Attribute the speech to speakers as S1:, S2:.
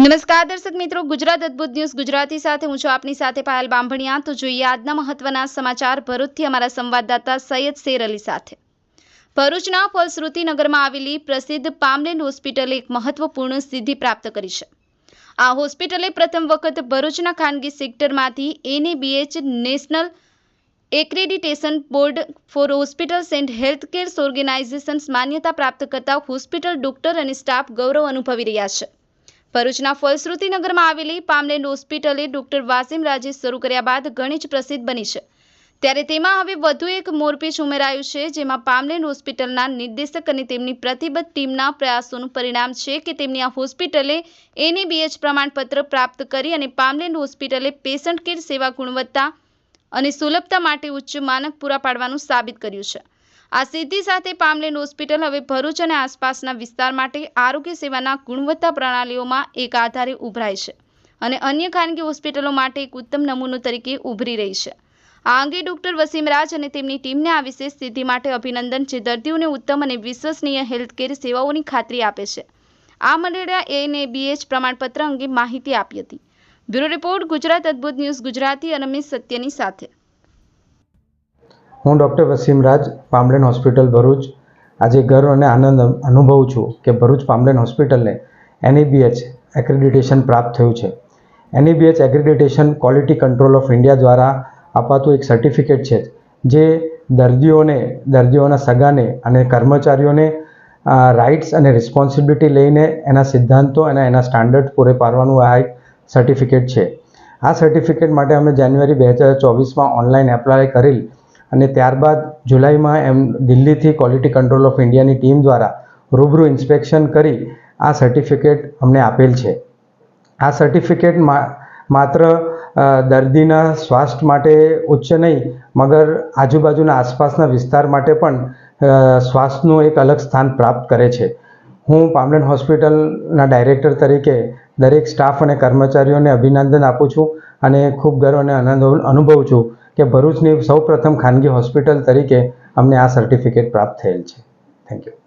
S1: નમસ્કાર દર્શક મિત્રો, ગુજરાત અદભુત ન્યૂઝ ગુજરાતી સાથે હું છું આપની સાથે પાયલ બાંભણિયા. તો જોઈએ આજના મહત્વના સમાચાર ભરૂચથી અમારા સંવાદદાતા સૈયદ શેર અલી સાથે. ભરૂચના ફલશ્રુતિ નગરમાં આવેલી પ્રસિદ્ધ પામલેન હોસ્પિટલે એક મહત્વપૂર્ણ સિદ્ધિ પ્રાપ્ત કરી છે. આ હોસ્પિટલે પ્રથમ વખત ભરૂચના ખાનગી સેક્ટરમાંથી NABH national accreditation board for hospitals and healthcare organisations માન્યતા પ્રાપ્ત કરતા હોસ્પિટલ ડોક્ટર અને સ્ટાફ ગૌરવ અનુભવી રહ્યા છે. ભરૂચના ફલશ્રુતિનગરમાં આવેલી પામલેન્ડ હોસ્પિટલે ડોક્ટર વાસીમ રાજે શરૂ કર્યા બાદ ઘણી જ પ્રસિદ્ધ બની છે. ત્યારે તેમાં હવે વધુ એક મોરપીચ ઉમેરાયું છે, જેમાં પામલેન્ડ હોસ્પિટલના નિર્દેશક અને તેમની પ્રતિબદ્ધ ટીમના પ્રયાસોનું પરિણામ છે કે તેમની આ હોસ્પિટલે એનએબીએચ પ્રમાણપત્ર પ્રાપ્ત કરી અને પામલેન્ડ હોસ્પિટલે પેશન્ટ કેર સેવા ગુણવત્તા અને સુલભતા માટે ઉચ્ચ માનક પૂરા પાડવાનું સાબિત કર્યું છે. આ સિદ્ધિ સાથે પામલેન હોસ્પિટલ હવે ભરૂચ અને આસપાસના વિસ્તાર માટે આરોગ્ય સેવાના ગુણવત્તા પ્રણાલીઓમાં એક આધારે ઉભરાય છે અને અન્ય ખાનગી હોસ્પિટલો માટે એક ઉત્તમ નમૂનો તરીકે ઉભરી રહી છે. આ અંગે ડોક્ટર વસીમરાજ અને તેમની ટીમને આ વિશેષ સિદ્ધિ માટે અભિનંદન જે દર્દીઓને ઉત્તમ અને વિશ્વસનીય હેલ્થકેર સેવાઓની ખાતરી આપે છે. આ મંડળે એનએબીએચ પ્રમાણપત્ર અંગે માહિતી આપી હતી. બ્યુરો રિપોર્ટ ગુજરાત અદ્ભુત ન્યૂઝ ગુજરાતી અને સત્યની સાથે.
S2: હું ડૉક્ટર વસીમ રાજ પામલેન હોસ્પિટલ ભરૂચ. આજે ગર્વ અને આનંદ અનુભવું છું કે ભરૂચ પામલેન હોસ્પિટલને એનઈબીએચ એક્રેડિટેશન પ્રાપ્ત થયું છે. NABH accreditation quality control of India દ્વારા અપાતું એક સર્ટિફિકેટ છે જે દર્દીઓને, દર્દીઓના સગાને અને કર્મચારીઓને રાઇટ્સ અને રિસ્પોન્સિબિલિટી લઈને એના સિદ્ધાંતો અને એના સ્ટાન્ડર્ડ પૂરે પાડવાનું આ એક સર્ટિફિકેટ છે. આ સર્ટિફિકેટ માટે અમે જાન્યુઆરી બે હજાર ચોવીસમાં ઓનલાઈન એપ્લાય કરેલ અને ત્યારબાદ જુલાઈમાં એમ દિલ્હીથી ક્વોલિટી કંટ્રોલ ઓફ ઇન્ડિયાની ટીમ દ્વારા રૂબરૂ ઇન્સ્પેક્શન કરી આ સર્ટિફિકેટ અમને આપેલ છે. આ સર્ટિફિકેટ માત્ર દર્દીના સ્વાસ્થ્ય માટે ઉચ્ચ નહીં, મગર આજુબાજુના આસપાસના વિસ્તાર માટે પણ સ્વાસ્થ્યનું એક અલગ સ્થાન પ્રાપ્ત કરે છે. હું પામલેન હોસ્પિટલના ડાયરેક્ટર તરીકે દરેક સ્ટાફ અને કર્મચારીઓને અભિનંદન આપું છું અને ખૂબ ગર્વ અને આનંદ અનુભવું છું કે ભરૂચની સૌપ્રથમ ખાનગી હોસ્પિટલ તરીકે અમને આ સર્ટિફિકેટ પ્રાપ્ત થયેલ છે. Thank you